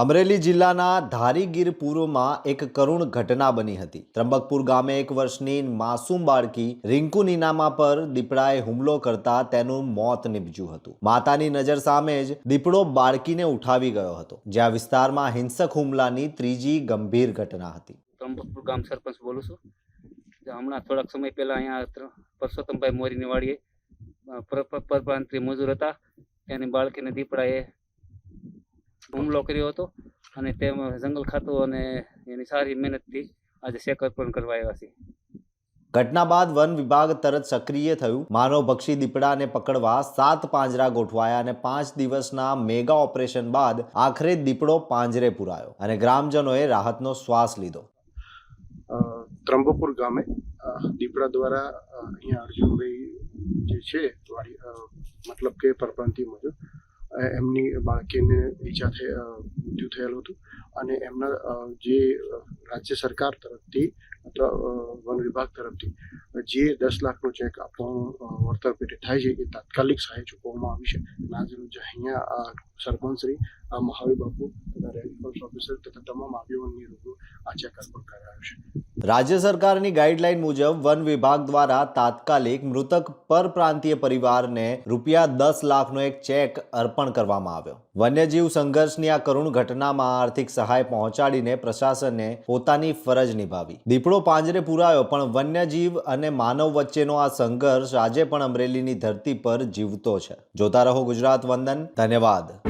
અમરેલી જિલ્લાના ધારીગીરપુરમાં એક કરુણ ઘટના બની હતી. ત્રંબકપુર ગામે એક વર્ષની માસૂમ બાળકી રિંકુ નીનામા પર દીપડાએ હુમલો કરતા તેનું મોત નીપજ્યું હતું. માતાની નજર સામે જ દીપડો બાળકીને ઉઠાવી ગયો હતો, જ્યાં વિસ્તારમાં હિંસક હુમલાની ત્રીજી ગંભીર ઘટના હતી. ત્રંબકપુર ગામ સરપંચ બોલું છું. હમણાં થોડાક સમય પહેલા અહીંયા પરસોત્તમભાઈ મોરીની વાડીએ પરપ્રાંતીય મજૂર હતા. તેની બાળકીને દીપડાએ હુમલો કર્યો હતો અને તેમાં જંગલ ખાતું અને એની સારી મહેનતથી આજે સેકર પણ કરવા આવ્યા છે ઘટના બાદ વન વિભાગ તરત સક્રિય થયું. માનવભક્ષી દીપડાને પકડવા સાત પાંજરા ગોઠવાયા અને પાંચ દિવસના મેગા ઓપરેશન બાદ આખરે દીપડો પાંજરે પુરાયો અને ગ્રામજનોએ રાહતનો શ્વાસ લીધો. ત્રંબોપુર ત્રંબકપુર ગામે દીપડા દ્વારા અહીંયા અર્જુનભાઈ જે છે મતલબ કે પરપ્રાંતિ મુજબ એમની બાળકીને ઈજા થઈ મૃત્યુ થયેલું હતું. અને એમના જે રાજ્ય સરકાર તરફથી અથવા વન વિભાગ તરફથી, જે દસ લાખનો ચેક આપવાનું વળતર પેટે થાય છે એ તાત્કાલિક સહાય ચૂકવવામાં આવી છે. અને આજે અહીંયા સરપંચશ્રી આ મહાવીર બાપુ તથા રેન્જ ઓફિસર તથા તમામ આગેવાનની રૂબરૂ આ ચેક અર્પણ કરાયો છે. રાજ્ય સરકારની ગાઈડલાઈન મુજબ વન વિભાગ દ્વારા તાત્કાલિક મૃતક પરપ્રાંતીય પરિવારને રૂપિયા દસ લાખનો એક ચેક અર્પણ કરવામાં આવ્યો. વન્યજીવ સંઘર્ષની આ કરુણ ઘટનામાં આર્થિક સહાય પહોંચાડીને પ્રશાસને પોતાની ફરજ નિભાવી. દીપડો પાંજરે પુરાયો, પણ વન્યજીવ અને માનવ વચ્ચેનો આ સંઘર્ષ આજે પણ અમરેલીની ધરતી પર જીવતો છે. જોતા રહો ગુજરાત વંદન. ધન્યવાદ.